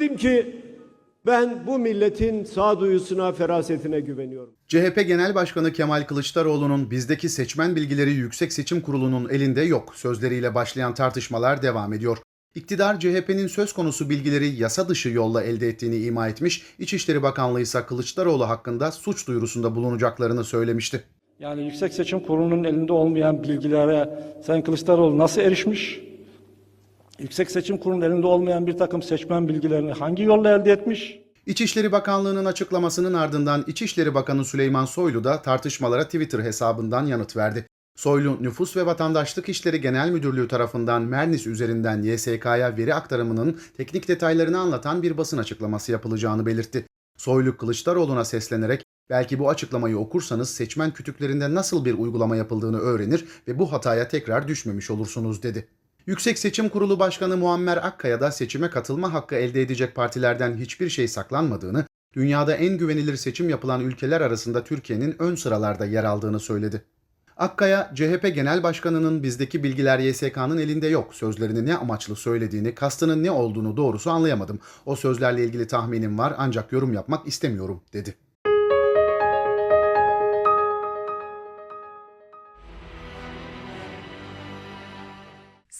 Çünkü ben bu milletin sağduyusuna, ferasetine güveniyorum. CHP Genel Başkanı Kemal Kılıçdaroğlu'nun bizdeki seçmen bilgileri Yüksek Seçim Kurulu'nun elinde yok sözleriyle başlayan tartışmalar devam ediyor. İktidar CHP'nin söz konusu bilgileri yasa dışı yolla elde ettiğini ima etmiş, İçişleri Bakanlığı ise Kılıçdaroğlu hakkında suç duyurusunda bulunacaklarını söylemişti. Yani Yüksek Seçim Kurulu'nun elinde olmayan bilgilere Sayın Kılıçdaroğlu nasıl erişmiş? Yüksek Seçim Kurulu'nun elinde olmayan bir takım seçmen bilgilerini hangi yolla elde etmiş? İçişleri Bakanlığı'nın açıklamasının ardından İçişleri Bakanı Süleyman Soylu da tartışmalara Twitter hesabından yanıt verdi. Soylu, Nüfus ve Vatandaşlık İşleri Genel Müdürlüğü tarafından Mernis üzerinden YSK'ya veri aktarımının teknik detaylarını anlatan bir basın açıklaması yapılacağını belirtti. Soylu, Kılıçdaroğlu'na seslenerek belki bu açıklamayı okursanız seçmen kütüklerinde nasıl bir uygulama yapıldığını öğrenir ve bu hataya tekrar düşmemiş olursunuz dedi. Yüksek Seçim Kurulu Başkanı Muammer Akkaya da seçime katılma hakkı elde edecek partilerden hiçbir şey saklanmadığını, dünyada en güvenilir seçim yapılan ülkeler arasında Türkiye'nin ön sıralarda yer aldığını söyledi. Akkaya, CHP Genel Başkanı'nın bizdeki bilgiler YSK'nın elinde yok sözlerini ne amaçlı söylediğini, kastının ne olduğunu doğrusu anlayamadım. O sözlerle ilgili tahminim var ancak yorum yapmak istemiyorum dedi.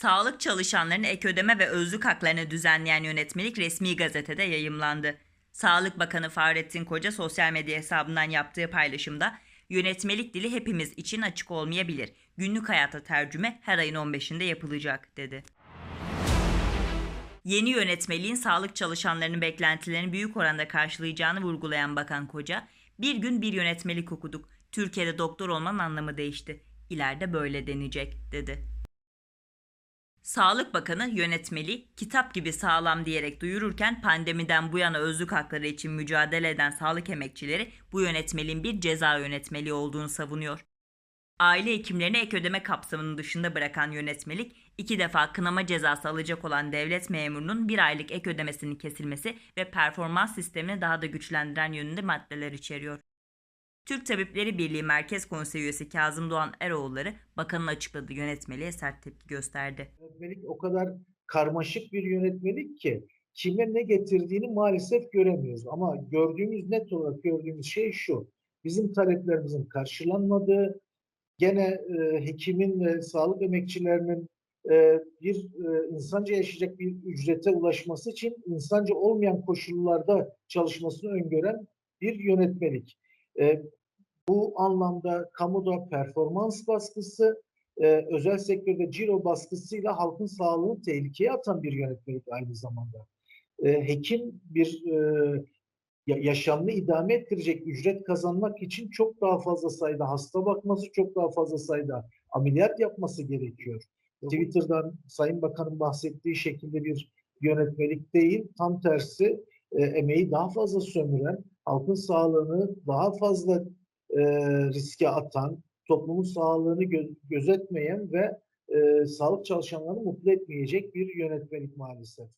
Sağlık çalışanlarının ek ödeme ve özlük haklarını düzenleyen yönetmelik resmi gazetede yayımlandı. Sağlık Bakanı Fahrettin Koca sosyal medya hesabından yaptığı paylaşımda yönetmelik dili hepimiz için açık olmayabilir. Günlük hayata tercüme her ayın 15'inde yapılacak dedi. Yeni yönetmeliğin sağlık çalışanlarının beklentilerini büyük oranda karşılayacağını vurgulayan Bakan Koca, bir gün bir yönetmelik okuduk. Türkiye'de doktor olmanın anlamı değişti. İleride böyle denecek dedi. Sağlık Bakanı yönetmeli kitap gibi sağlam diyerek duyururken pandemiden bu yana özlük hakları için mücadele eden sağlık emekçileri bu yönetmeliğin bir ceza yönetmeliği olduğunu savunuyor. Aile hekimlerini ek ödeme kapsamının dışında bırakan yönetmelik, iki defa kınama cezası alacak olan devlet memurunun bir aylık ek ödemesinin kesilmesi ve performans sistemini daha da güçlendiren yönünde maddeler içeriyor. Türk Tabipleri Birliği Merkez Konseyi üyesi Kazım Doğan Eroğulları bakanın açıkladığı yönetmeliğe sert tepki gösterdi. yönetmelik o kadar karmaşık bir yönetmelik ki kime ne getirdiğini maalesef göremiyoruz. Ama gördüğümüz net olarak gördüğümüz şey şu. Bizim taleplerimizin karşılanmadığı, gene e, hekimin ve sağlık emekçilerinin e, bir e, insanca yaşayacak bir ücrete ulaşması için insanca olmayan koşullarda çalışmasını öngören bir yönetmelik. E, bu anlamda kamuda performans baskısı, e, özel sektörde ciro baskısıyla halkın sağlığını tehlikeye atan bir yönetmelik aynı zamanda. E, hekim bir e, ya- yaşamını idame ettirecek ücret kazanmak için çok daha fazla sayıda hasta bakması, çok daha fazla sayıda ameliyat yapması gerekiyor. Twitter'dan Sayın Bakan'ın bahsettiği şekilde bir yönetmelik değil, tam tersi e, emeği daha fazla sömüren, halkın sağlığını daha fazla e, riske atan, toplumun sağlığını gö- gözetmeyen ve e, sağlık çalışanlarını mutlu etmeyecek bir yönetmelik maalesef.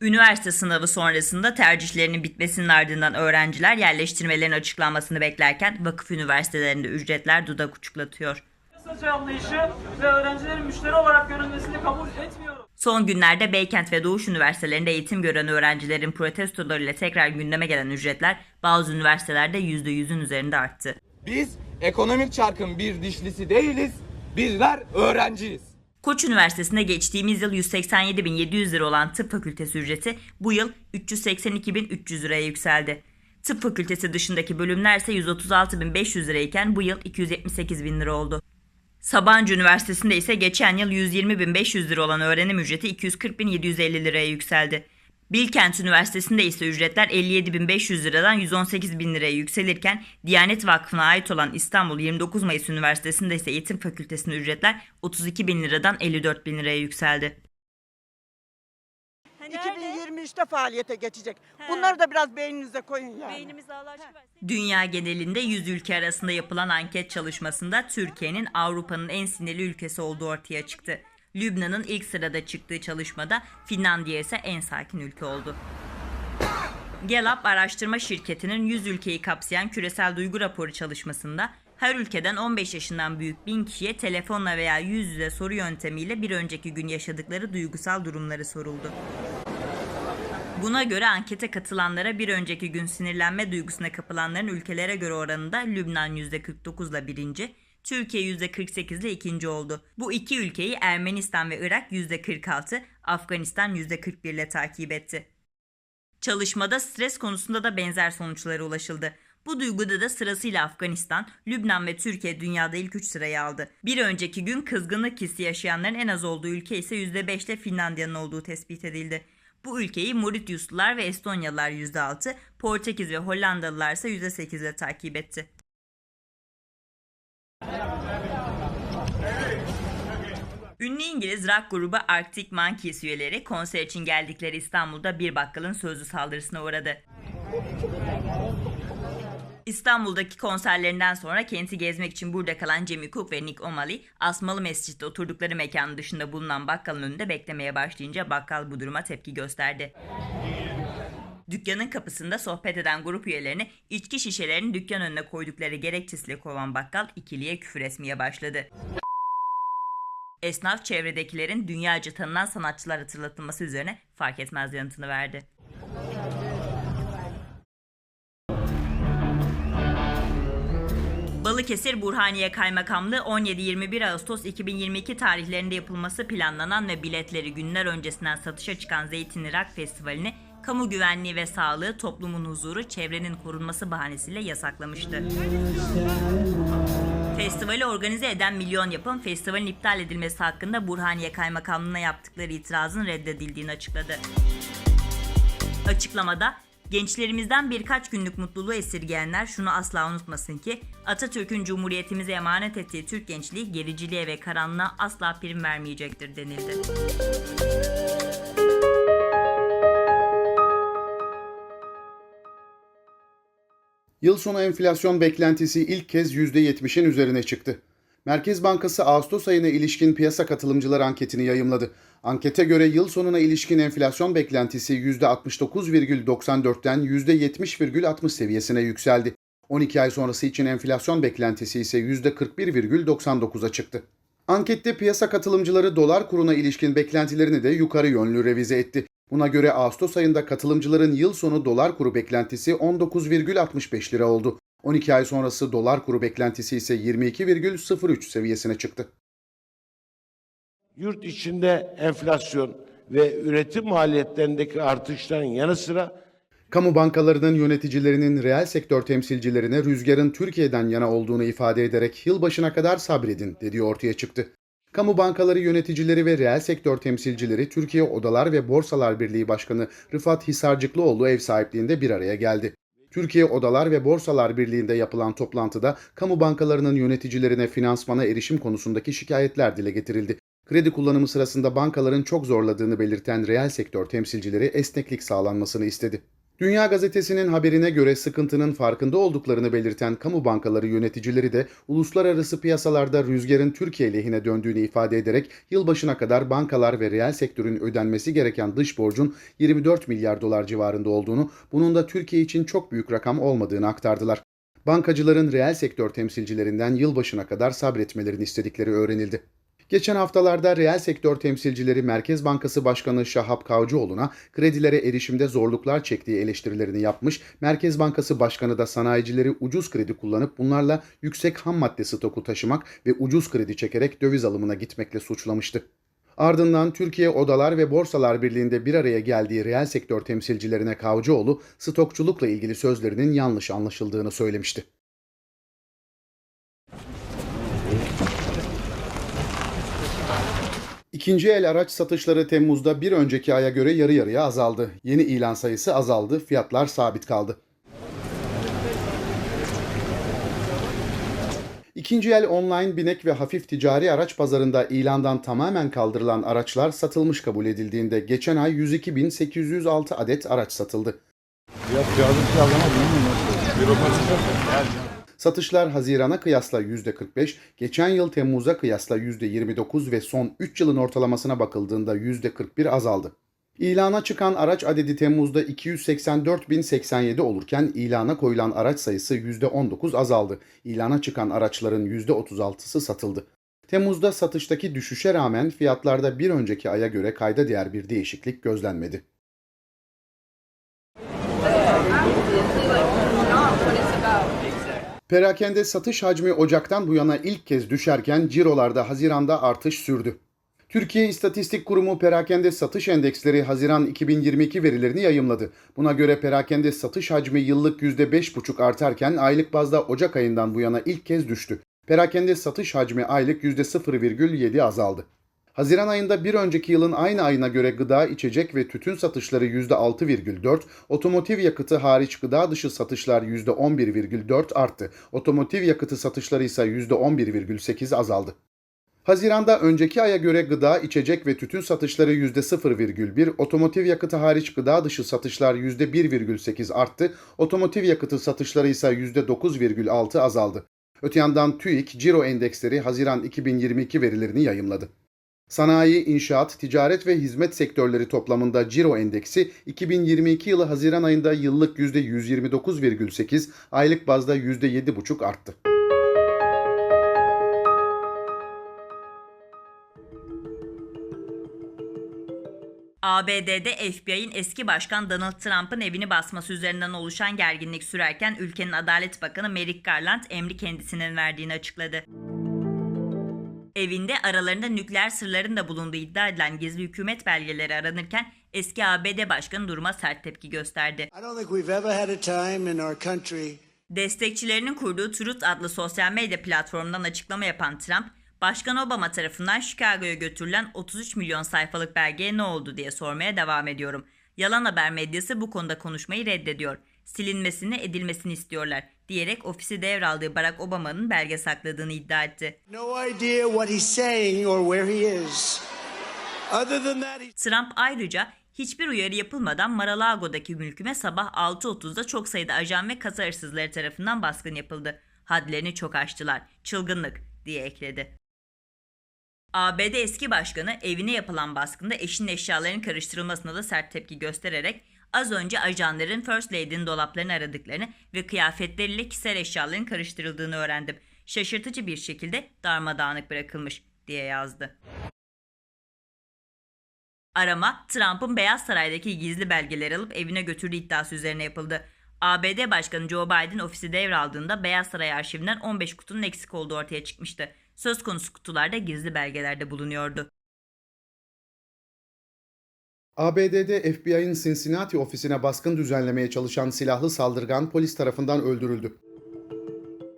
Üniversite sınavı sonrasında tercihlerinin bitmesinin ardından öğrenciler yerleştirmelerin açıklanmasını beklerken vakıf üniversitelerinde ücretler dudak uçuklatıyor. Kısaca anlayışı ve öğrencilerin müşteri olarak görülmesini kabul etmiyorum. Son günlerde Beykent ve Doğuş üniversitelerinde eğitim gören öğrencilerin protestolarıyla tekrar gündeme gelen ücretler bazı üniversitelerde %100'ün üzerinde arttı. Biz ekonomik çarkın bir dişlisi değiliz. Bizler öğrenciyiz. Koç Üniversitesi'nde geçtiğimiz yıl 187.700 lira olan tıp fakültesi ücreti bu yıl 382.300 liraya yükseldi. Tıp fakültesi dışındaki bölümler ise 136.500 lirayken bu yıl 278.000 lira oldu. Sabancı Üniversitesi'nde ise geçen yıl 120.500 lira olan öğrenim ücreti 240.750 liraya yükseldi. Bilkent Üniversitesi'nde ise ücretler 57.500 liradan 118.000 liraya yükselirken Diyanet Vakfı'na ait olan İstanbul 29 Mayıs Üniversitesi'nde ise eğitim fakültesinde ücretler 32.000 liradan 54.000 liraya yükseldi. 2023'te faaliyete geçecek. Bunları da biraz beyninize koyun yani. Dünya genelinde 100 ülke arasında yapılan anket çalışmasında Türkiye'nin Avrupa'nın en sinirli ülkesi olduğu ortaya çıktı. Lübnan'ın ilk sırada çıktığı çalışmada Finlandiya ise en sakin ülke oldu. Gallup araştırma şirketinin 100 ülkeyi kapsayan küresel duygu raporu çalışmasında Her ülkeden 15 yaşından büyük 1000 kişiye telefonla veya yüz yüze soru yöntemiyle bir önceki gün yaşadıkları duygusal durumları soruldu. Buna göre ankete katılanlara bir önceki gün sinirlenme duygusuna kapılanların ülkelere göre oranında Lübnan %49 ile birinci, Türkiye %48 ile ikinci oldu. Bu iki ülkeyi Ermenistan ve Irak %46, Afganistan %41 ile takip etti. Çalışmada stres konusunda da benzer sonuçlara ulaşıldı. Bu duyguda da sırasıyla Afganistan, Lübnan ve Türkiye dünyada ilk 3 sırayı aldı. Bir önceki gün kızgınlık hissi yaşayanların en az olduğu ülke ise %5 ile Finlandiya'nın olduğu tespit edildi. Bu ülkeyi Mauritiuslular ve Estonyalılar %6, Portekiz ve Hollandalılar ise %8 ile takip etti. Ünlü İngiliz rock grubu Arctic Monkeys üyeleri konser için geldikleri İstanbul'da bir bakkalın sözlü saldırısına uğradı. İstanbul'daki konserlerinden sonra kenti gezmek için burada kalan Jamie Cook ve Nick O'Malley, Asmalı Mescid'de oturdukları mekanın dışında bulunan bakkalın önünde beklemeye başlayınca bakkal bu duruma tepki gösterdi. Dükkanın kapısında sohbet eden grup üyelerini içki şişelerini dükkan önüne koydukları gerekçesiyle kovan bakkal ikiliye küfür etmeye başladı. Esnaf çevredekilerin dünyaca tanınan sanatçılar hatırlatılması üzerine fark etmez yanıtını verdi. Balıkesir Burhaniye Kaymakamlığı 17-21 Ağustos 2022 tarihlerinde yapılması planlanan ve biletleri günler öncesinden satışa çıkan Zeytinli Rock Festivali'ni kamu güvenliği ve sağlığı, toplumun huzuru, çevrenin korunması bahanesiyle yasaklamıştı. Festivali organize eden Milyon Yapım, festivalin iptal edilmesi hakkında Burhaniye Kaymakamlığı'na yaptıkları itirazın reddedildiğini açıkladı. Açıklamada gençlerimizden birkaç günlük mutluluğu esirgeyenler şunu asla unutmasın ki Atatürk'ün Cumhuriyetimize emanet ettiği Türk gençliği gericiliğe ve karanlığa asla prim vermeyecektir denildi. Yıl sonu enflasyon beklentisi ilk kez %70'in üzerine çıktı. Merkez Bankası Ağustos ayına ilişkin piyasa katılımcılar anketini yayımladı. Ankete göre yıl sonuna ilişkin enflasyon beklentisi %69,94'ten %70,60 seviyesine yükseldi. 12 ay sonrası için enflasyon beklentisi ise %41,99'a çıktı. Ankette piyasa katılımcıları dolar kuruna ilişkin beklentilerini de yukarı yönlü revize etti. Buna göre Ağustos ayında katılımcıların yıl sonu dolar kuru beklentisi 19,65 lira oldu. 12 ay sonrası dolar kuru beklentisi ise 22,03 seviyesine çıktı. Yurt içinde enflasyon ve üretim maliyetlerindeki artışların yanı sıra Kamu bankalarının yöneticilerinin reel sektör temsilcilerine rüzgarın Türkiye'den yana olduğunu ifade ederek yılbaşına kadar sabredin dediği ortaya çıktı. Kamu bankaları yöneticileri ve reel sektör temsilcileri Türkiye Odalar ve Borsalar Birliği Başkanı Rıfat Hisarcıklıoğlu ev sahipliğinde bir araya geldi. Türkiye Odalar ve Borsalar Birliği'nde yapılan toplantıda kamu bankalarının yöneticilerine finansmana erişim konusundaki şikayetler dile getirildi. Kredi kullanımı sırasında bankaların çok zorladığını belirten reel sektör temsilcileri esneklik sağlanmasını istedi. Dünya Gazetesi'nin haberine göre sıkıntının farkında olduklarını belirten kamu bankaları yöneticileri de uluslararası piyasalarda rüzgarın Türkiye lehine döndüğünü ifade ederek yılbaşına kadar bankalar ve reel sektörün ödenmesi gereken dış borcun 24 milyar dolar civarında olduğunu, bunun da Türkiye için çok büyük rakam olmadığını aktardılar. Bankacıların reel sektör temsilcilerinden yılbaşına kadar sabretmelerini istedikleri öğrenildi. Geçen haftalarda reel sektör temsilcileri Merkez Bankası Başkanı Şahap Kavcıoğlu'na kredilere erişimde zorluklar çektiği eleştirilerini yapmış, Merkez Bankası Başkanı da sanayicileri ucuz kredi kullanıp bunlarla yüksek ham madde stoku taşımak ve ucuz kredi çekerek döviz alımına gitmekle suçlamıştı. Ardından Türkiye Odalar ve Borsalar Birliği'nde bir araya geldiği reel sektör temsilcilerine Kavcıoğlu, stokçulukla ilgili sözlerinin yanlış anlaşıldığını söylemişti. İkinci el araç satışları Temmuz'da bir önceki aya göre yarı yarıya azaldı. Yeni ilan sayısı azaldı, fiyatlar sabit kaldı. İkinci el online binek ve hafif ticari araç pazarında ilandan tamamen kaldırılan araçlar satılmış kabul edildiğinde geçen ay 102.806 adet araç satıldı. Satışlar Haziran'a kıyasla %45, geçen yıl Temmuz'a kıyasla %29 ve son 3 yılın ortalamasına bakıldığında %41 azaldı. İlana çıkan araç adedi Temmuz'da 284.087 olurken ilana koyulan araç sayısı %19 azaldı. İlana çıkan araçların %36'sı satıldı. Temmuz'da satıştaki düşüşe rağmen fiyatlarda bir önceki aya göre kayda değer bir değişiklik gözlenmedi. Perakende satış hacmi Ocak'tan bu yana ilk kez düşerken cirolarda Haziran'da artış sürdü. Türkiye İstatistik Kurumu perakende satış endeksleri Haziran 2022 verilerini yayımladı. Buna göre perakende satış hacmi yıllık %5,5 artarken aylık bazda Ocak ayından bu yana ilk kez düştü. Perakende satış hacmi aylık %0,7 azaldı. Haziran ayında bir önceki yılın aynı ayına göre gıda, içecek ve tütün satışları %6,4, otomotiv yakıtı hariç gıda dışı satışlar %11,4 arttı. Otomotiv yakıtı satışları ise %11,8 azaldı. Haziranda önceki aya göre gıda, içecek ve tütün satışları %0,1, otomotiv yakıtı hariç gıda dışı satışlar %1,8 arttı, otomotiv yakıtı satışları ise %9,6 azaldı. Öte yandan TÜİK, Ciro endeksleri Haziran 2022 verilerini yayımladı. Sanayi, inşaat, ticaret ve hizmet sektörleri toplamında Ciro endeksi 2022 yılı Haziran ayında yıllık %129,8, aylık bazda %7,5 arttı. ABD'de FBI'nin eski başkan Donald Trump'ın evini basması üzerinden oluşan gerginlik sürerken ülkenin Adalet Bakanı Merrick Garland emri kendisinin verdiğini açıkladı. Evinde aralarında nükleer sırların da bulunduğu iddia edilen gizli hükümet belgeleri aranırken eski ABD Başkanı duruma sert tepki gösterdi. Destekçilerinin kurduğu Truth adlı sosyal medya platformundan açıklama yapan Trump, Başkan Obama tarafından Chicago'ya götürülen 33 milyon sayfalık belgeye ne oldu diye sormaya devam ediyorum. Yalan haber medyası bu konuda konuşmayı reddediyor. Silinmesini, edilmesini istiyorlar diyerek ofisi devraldığı Barack Obama'nın belge sakladığını iddia etti. no idea what he's saying or where he is. Other than that, he's Trump ayrıca hiçbir uyarı yapılmadan Mar-a-Lago'daki mülküme sabah 6.30'da çok sayıda ajan ve kasa hırsızları tarafından baskın yapıldı. Hadlerini çok aştılar. Çılgınlık diye ekledi. ABD eski başkanı evine yapılan baskında eşinin eşyalarının karıştırılmasına da sert tepki göstererek az önce ajanların First Lady'nin dolaplarını aradıklarını ve kıyafetleriyle kişisel eşyaların karıştırıldığını öğrendim. Şaşırtıcı bir şekilde darmadağınık bırakılmış diye yazdı. Arama, Trump'ın Beyaz Saray'daki gizli belgeleri alıp evine götürdüğü iddiası üzerine yapıldı. ABD Başkanı Joe Biden ofisi devraldığında Beyaz Saray arşivinden 15 kutunun eksik olduğu ortaya çıkmıştı. Söz konusu kutularda gizli belgelerde bulunuyordu. ABD'de FBI'nin Cincinnati ofisine baskın düzenlemeye çalışan silahlı saldırgan polis tarafından öldürüldü.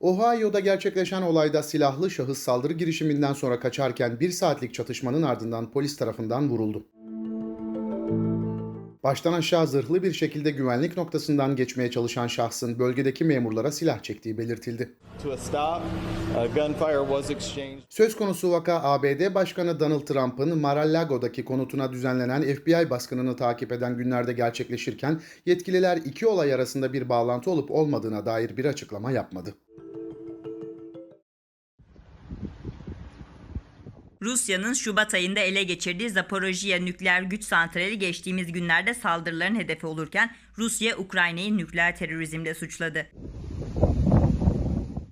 Ohio'da gerçekleşen olayda silahlı şahıs saldırı girişiminden sonra kaçarken bir saatlik çatışmanın ardından polis tarafından vuruldu. Baştan aşağı zırhlı bir şekilde güvenlik noktasından geçmeye çalışan şahsın bölgedeki memurlara silah çektiği belirtildi. Söz konusu vaka ABD Başkanı Donald Trump'ın Mar-a-Lago'daki konutuna düzenlenen FBI baskınını takip eden günlerde gerçekleşirken yetkililer iki olay arasında bir bağlantı olup olmadığına dair bir açıklama yapmadı. Rusya'nın Şubat ayında ele geçirdiği Zaporojye nükleer güç santrali geçtiğimiz günlerde saldırıların hedefi olurken Rusya Ukrayna'yı nükleer terörizmle suçladı.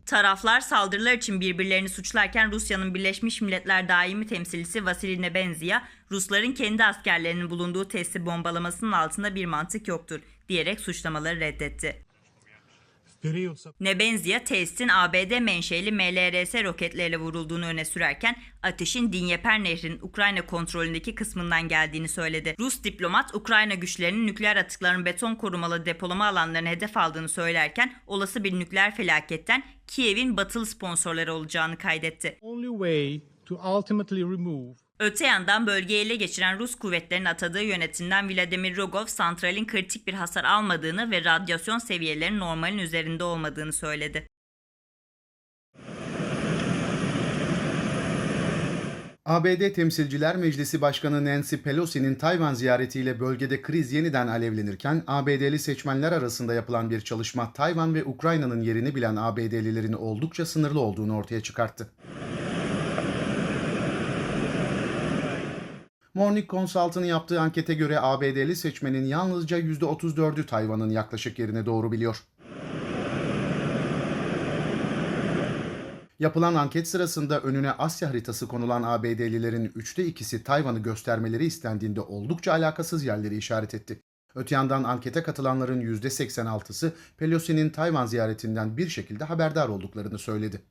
Taraflar saldırılar için birbirlerini suçlarken Rusya'nın Birleşmiş Milletler daimi temsilcisi Vasily Nebenzia, Rusların kendi askerlerinin bulunduğu testi bombalamasının altında bir mantık yoktur diyerek suçlamaları reddetti. Nebenzia testin ABD menşeli MLRS roketleriyle vurulduğunu öne sürerken ateşin Dinyeper Nehri'nin Ukrayna kontrolündeki kısmından geldiğini söyledi. Rus diplomat Ukrayna güçlerinin nükleer atıkların beton korumalı depolama alanlarını hedef aldığını söylerken olası bir nükleer felaketten Kiev'in batılı sponsorları olacağını kaydetti. only way to ultimately remove Öte yandan bölgeyi ele geçiren Rus kuvvetlerinin atadığı yönetimden Vladimir Rogov, santralin kritik bir hasar almadığını ve radyasyon seviyelerinin normalin üzerinde olmadığını söyledi. ABD Temsilciler Meclisi Başkanı Nancy Pelosi'nin Tayvan ziyaretiyle bölgede kriz yeniden alevlenirken ABD'li seçmenler arasında yapılan bir çalışma Tayvan ve Ukrayna'nın yerini bilen ABD'lilerin oldukça sınırlı olduğunu ortaya çıkarttı. Morning Consult'ın yaptığı ankete göre ABD'li seçmenin yalnızca %34'ü Tayvan'ın yaklaşık yerine doğru biliyor. Yapılan anket sırasında önüne Asya haritası konulan ABD'lilerin üçte ikisi Tayvan'ı göstermeleri istendiğinde oldukça alakasız yerleri işaret etti. Öte yandan ankete katılanların %86'sı Pelosi'nin Tayvan ziyaretinden bir şekilde haberdar olduklarını söyledi.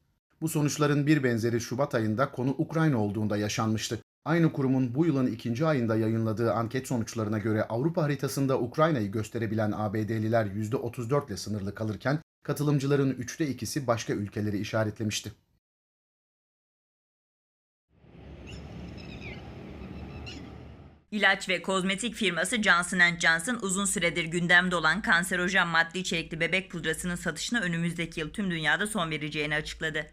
Bu sonuçların bir benzeri Şubat ayında konu Ukrayna olduğunda yaşanmıştı. Aynı kurumun bu yılın ikinci ayında yayınladığı anket sonuçlarına göre Avrupa haritasında Ukrayna'yı gösterebilen ABD'liler %34 ile sınırlı kalırken katılımcıların üçte ikisi başka ülkeleri işaretlemişti. İlaç ve kozmetik firması Johnson Johnson uzun süredir gündemde olan kanserojen madde içerikli bebek pudrasının satışına önümüzdeki yıl tüm dünyada son vereceğini açıkladı.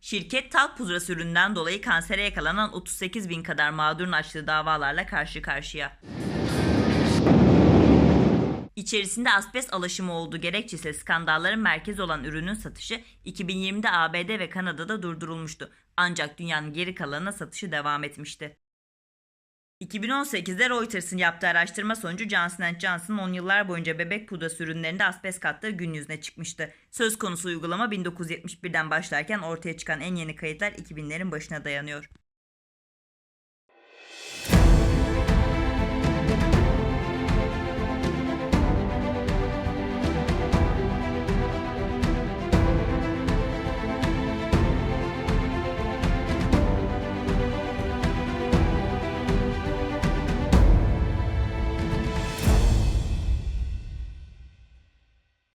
Şirket talk pudrası üründen dolayı kansere yakalanan 38 bin kadar mağdurun açtığı davalarla karşı karşıya. İçerisinde asbest alaşımı olduğu gerekçesiyle skandalların merkezi olan ürünün satışı 2020'de ABD ve Kanada'da durdurulmuştu. Ancak dünyanın geri kalanına satışı devam etmişti. 2018'de Reuters'ın yaptığı araştırma sonucu Johnson Johnson'ın 10 yıllar boyunca bebek pudrası ürünlerinde asbest kattığı gün yüzüne çıkmıştı. Söz konusu uygulama 1971'den başlarken ortaya çıkan en yeni kayıtlar 2000'lerin başına dayanıyor.